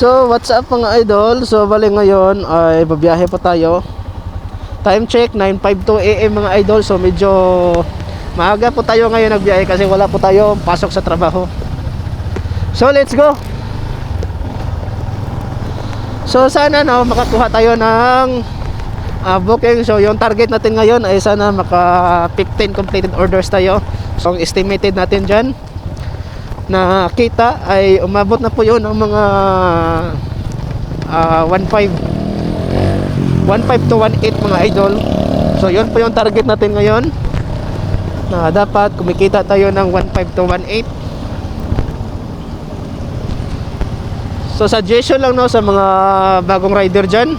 So, what's up mga idol? So, bali ngayon ay babiyahe po tayo. Time check, 9.52 AM mga idol. So, medyo maaga po tayo ngayon nagbiyahe kasi wala po tayo pasok sa trabaho. So, let's go! So, sana no, makakuha tayo ng ah, booking. So, yung target natin ngayon ay sana maka 15 completed orders tayo. So, estimated natin dyan na kita ay umabot na po yun ng mga ah, 1.5 1.5 to 1.8 mga idol. So yun po yung target natin ngayon. Na dapat kumikita tayo ng 1.5 to 1.8 so suggestion lang no sa mga bagong rider dyan.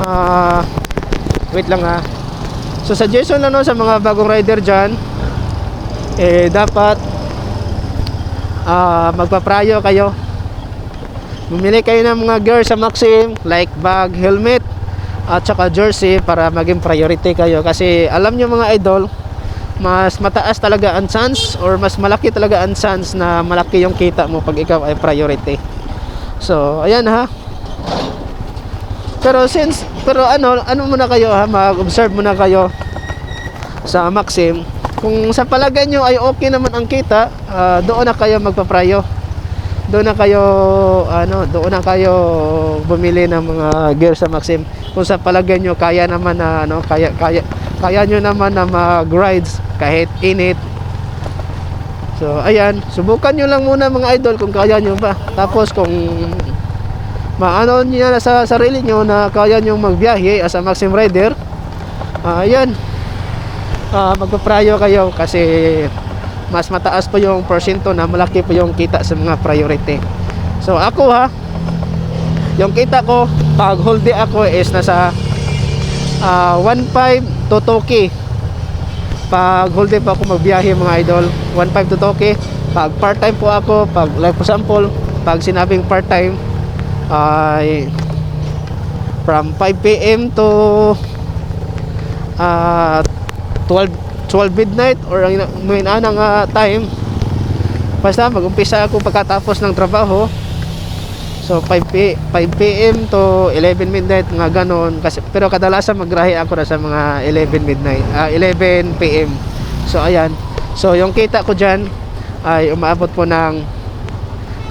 Ah, wait lang ha so suggestion lang no sa mga bagong rider dyan eh dapat ah magpaprayo kayo. Bumili kayo ng mga gear sa Maxim like bag, helmet at saka jersey para maging priority kayo. Kasi alam nyo mga idol mas mataas talaga ang chance or mas malaki talaga ang chance na malaki yung kita mo pag ikaw ay priority. So ayan ha. Pero since pero ano ano muna kayo ha? Mag-observe muna kayo sa Maxim kung sa palagay nyo ay okay naman ang kita ah, doon na kayo magpaprayo. Doon na kayo ano doon na kayo bumili ng mga gear sa Maxim. Kung sa palagay nyo kaya naman na ano kaya kaya kaya nyo naman na mag-rides kahit init. So ayan. Subukan nyo lang muna mga idol kung kaya nyo ba. Tapos kung maano niya sa sarili nyo na kaya nyo magbiyahe as a Maxim rider ah, ayan ah, magpaprayo kayo kasi mas mataas po yung porsyento na malaki po yung kita sa mga priority. So ako ha, yung kita ko pag whole day ako is nasa ah, 1.5 to 2K. Pag whole day po ako magbiyahe mga idol, 1.5 to 2K. Pag part-time po ako, pag like for example, pag sinabing part-time ay from 5 p.m. to ah 12 12 midnight or ang ina- may inanang nga time. Basta mag-umpisa ako pagkatapos ng trabaho. So 5 p 5 p.m. to 11 midnight mga ganon. Kasi pero kadalasan magrahe ako na sa mga 11 midnight ah, 11 p.m. so ayan. So yung kita ko diyan ay umaabot po ng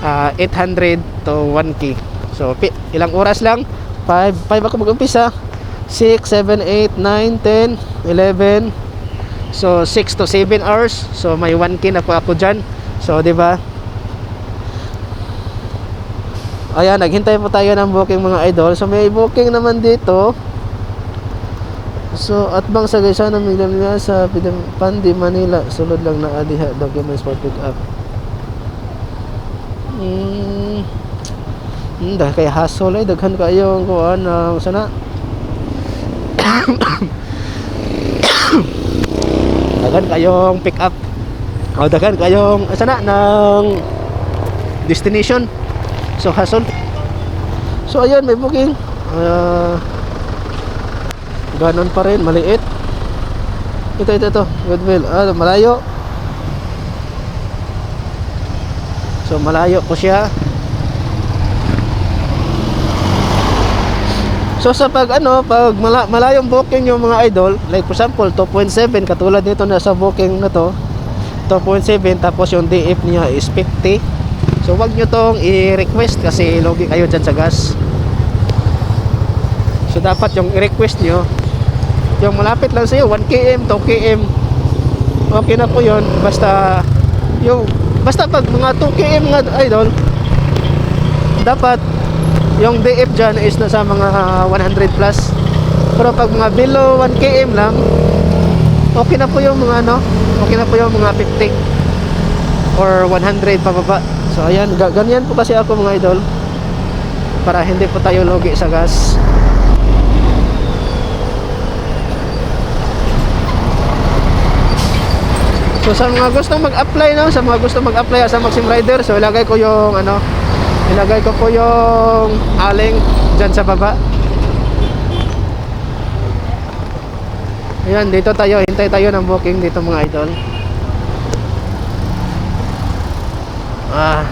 ah, 800 to 1k so ilang oras lang? 5 5 ako mag-umpisa. 6 7 8 9 10 11 So 6 to 7 hours. So may 1k na po ako diyan. So 'di ba? Ayan, naghintay po tayo ng booking mga idol. So may booking naman dito. So at bang sa gaysa na miglan nga sa Pandi Manila sulod lang na adiha documents for pick up. Hmm. Hmm, dahil kay hassle ay daghan kayo ang kuan ng sana. daghan kayong pick up. O daghan kayong sana ng destination. So hassle. So ayun may booking. Ah, ganon pa rin maliit. Ito ito ito. Goodwill. Ah malayo. So malayo po siya So sa pag ano, pag mala, malayong booking yung mga idol, like for example 2.7 katulad nito na sa booking na to, 2.7 tapos yung DF niya is 50. So wag nyo tong i-request kasi logi kayo dyan sa gas. So dapat yung i-request nyo, yung malapit lang sa'yo, 1 km, 2 km, okay na po yun. Basta, yung, basta pag mga 2 km nga idol, dapat yung DF dyan is nasa mga 100 plus. Pero pag mga below 1 km lang okay na po yung mga ano okay na po yung mga 50 or 100 pababa. So ayan ga- ganyan po kasi ako mga idol. Para hindi po tayo logi sa gas. So sa mga gustong mag-apply no, sa mga gustong mag-apply sa Maxim Rider, so ilagay ko yung ano, ilagay ko po yung aling dyan sa baba. Ayan, dito tayo, hintay tayo ng booking dito mga idol. Ah,